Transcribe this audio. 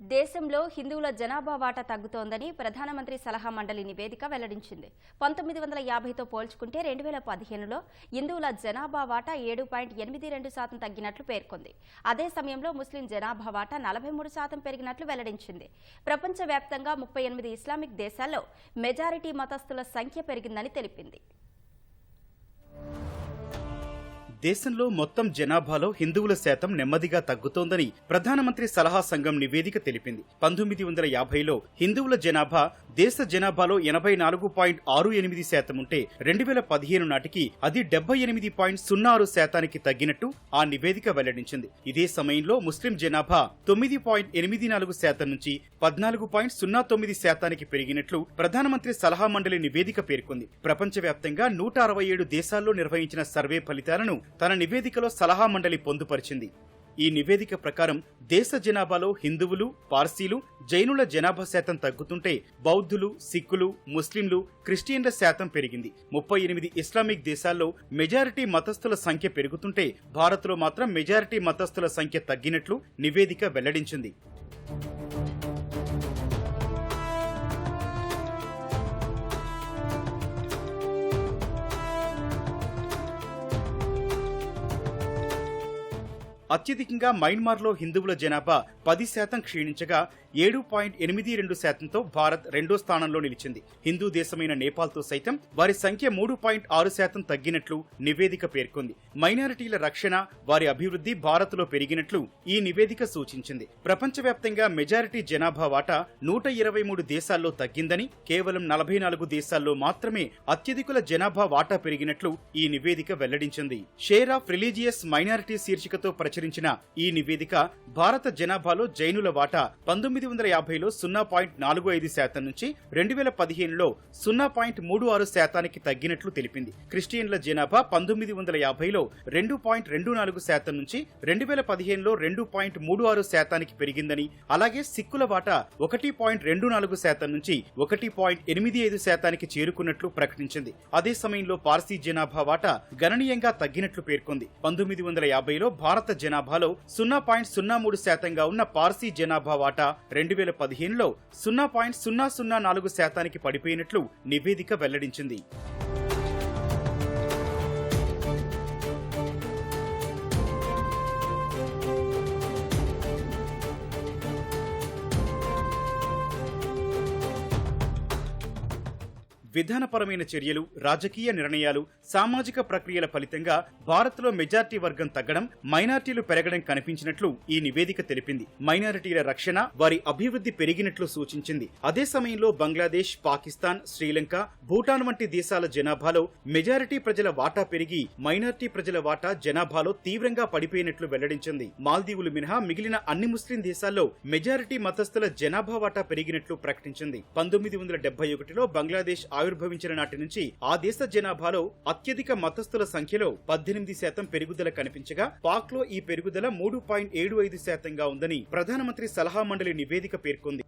దేశంలో హిందువుల జనాభా వాటా తగ్గుతోందని ప్రధానమంత్రి సలహా మండలి నివేదిక వెల్లడించింది. పంతొమ్మిది వందల యాభైతో పోల్చుకుంటే రెండు వేల పదిహేనులో హిందువుల జనాభా వాటా ఏడు పాయింట్ ఎనిమిది రెండు శాతం తగ్గినట్లు పేర్కొంది. అదే సమయంలో ముస్లిం జనాభా వాటా నలభై మూడు శాతం పెరిగినట్లు వెల్లడించింది. ప్రపంచవ్యాప్తంగా ముప్పై ఎనిమిది ఇస్లామిక్ దేశాల్లో మెజారిటీ మతస్థుల సంఖ్య పెరిగిందని తెలిపింది. దేశంలో మొత్తం జనాభాలో హిందువుల శాతం నెమ్మదిగా తగ్గుతోందని ప్రధానమంత్రి సలహా సంఘం నివేదిక తెలిపింది. పంతొమ్మిది వందల యాభైలో హిందువుల జనాభా దేశ జనాభాలో ఎనభై నాలుగు పాయింట్ ఆరు ఎనిమిది శాతం ఉంటే రెండు వేల పదిహేను నాటికి అది డెబ్బై ఎనిమిది పాయింట్ సున్నా ఆరు శాతానికి తగ్గినట్టు ఆ నివేదిక వెల్లడించింది. ఇదే సమయంలో ముస్లిం జనాభా తొమ్మిది పాయింట్ ఎనిమిది నాలుగు శాతం నుంచి పద్నాలుగు పాయింట్ సున్నా తొమ్మిది శాతానికి పెరిగినట్లు ప్రధానమంత్రి సలహా మండలి నివేదిక పేర్కొంది. ప్రపంచవ్యాప్తంగా నూట అరవై ఏడు దేశాల్లో నిర్వహించిన సర్వే ఫలితాలను తన నివేదికలో సలహా మండలి పొందుపరిచింది. ఈ నివేదిక ప్రకారం దేశ జనాభాలో హిందువులు పార్సీలు జైనుల జనాభా శాతం తగ్గుతుంటే బౌద్ధులు సిక్కులు ముస్లింలు క్రిస్టియన్ల శాతం పెరిగింది. ముప్పై ఎనిమిది ఇస్లామిక్ దేశాల్లో మెజారిటీ మతస్థుల సంఖ్య పెరుగుతుంటే భారత్లో మాత్రం మెజారిటీ మతస్థుల సంఖ్య తగ్గినట్లు నివేదిక వెల్లడించింది. అత్యధికంగా మయన్మార్లో హిందువుల జనాభా పది శాతం క్షీణించగా ఏడు పాయింట్ ఎనిమిది రెండు శాతంతో భారత్ రెండో స్థానంలో నిలిచింది. హిందూ దేశమైన నేపాల్తో సైతం వారి సంఖ్య మూడు పాయింట్ ఆరు శాతం తగ్గినట్లు నివేదిక పేర్కొంది. మైనారిటీల రక్షణ వారి అభివృద్ధి భారత్లో పెరిగినట్లు ఈ నివేదిక సూచించింది. ప్రపంచవ్యాప్తంగా మెజారిటీ జనాభా వాటా నూట ఇరవై మూడు దేశాల్లో తగ్గిందని కేవలం నలభై నాలుగు దేశాల్లో మాత్రమే అత్యధికుల జనాభా వాటా పెరిగినట్లు ఈ నివేదిక వెల్లడించింది. షేర్ ఆఫ్ రిలీజియస్ మైనారిటీ శీర్షికతో ప్రచురించిన ఈ నివేదిక భారత జనాభాలో జైనుల వాటా పంతొమ్మిది వందల యాభైలో సున్నా పాయింట్ నాలుగు ఐదు శాతం నుంచి రెండు వేల పదిహేనులో సున్నా పాయింట్ మూడు ఆరు శాతానికి తగ్గినట్లు తెలిపింది. క్రిస్టియన్ల జనాభా పంతొమ్మిది వందల యాభైలో రెండు పాయింట్ రెండు నాలుగు శాతం నుంచి రెండు వేల పదిహేనులో రెండు పాయింట్ మూడు ఆరు శాతానికి పెరిగిందని అలాగే సిక్కుల వాటా ఒకటి పాయింట్ రెండు నాలుగు శాతం నుంచి ఒకటి పాయింట్ ఎనిమిది ఐదు శాతానికి చేరుకున్నట్లు ప్రకటించింది. అదే సమయంలో పార్సీ జనాభా వాటా గణనీయంగా తగ్గినట్లు పేర్కొంది. పంతొమ్మిది వందల యాభైలో భారత జనాభాలో సున్నా పాయింట్ సున్నా మూడు శాతంగా ఉన్న పార్సీ జనాభా వాటా రెండు వేల పదిహేనులో సున్నా పాయింట్ సున్నా సున్నా నాలుగు శాతానికి పడిపోయినట్లు నివేదిక వెల్లడించింది. విధానపరమైన చర్యలు రాజకీయ నిర్ణయాలు సామాజిక ప్రక్రియల ఫలితంగా భారత్లో మెజార్టీ వర్గం తగ్గడం మైనార్టీలు పెరగడం కనిపించినట్లు ఈ నివేదిక తెలిపింది. మైనారిటీల రక్షణ వారి అభివృద్ధి పెరిగినట్లు సూచించింది. అదే సమయంలో బంగ్లాదేశ్ పాకిస్తాన్ శ్రీలంక భూటాన్ వంటి దేశాల జనాభాలో మెజారిటీ ప్రజల వాటా పెరిగి మైనార్టీ ప్రజల వాటా జనాభాలో తీవ్రంగా పడిపోయినట్లు వెల్లడించింది. మాల్దీవులు మినహా మిగిలిన అన్ని ముస్లిం దేశాల్లో మెజారిటీ మతస్థుల జనాభా వాటా పెరిగినట్లు ప్రకటించింది. పంతొమ్మిది వందల డెబ్బై ఒకటిలో బంగ్లాదేశ్ ఆవిర్భవించిన నాటి నుంచి ఆ దేశ జనాభాలో అత్యధిక మతస్థుల సంఖ్యలో పద్దెనిమిది శాతం పెరుగుదల కనిపించగా పాక్లో ఈ పెరుగుదల మూడు పాయింట్ ఏడు ఐదు శాతంగా ఉందని ప్రధానమంత్రి సలహా మండలి నివేదిక పేర్కొంది.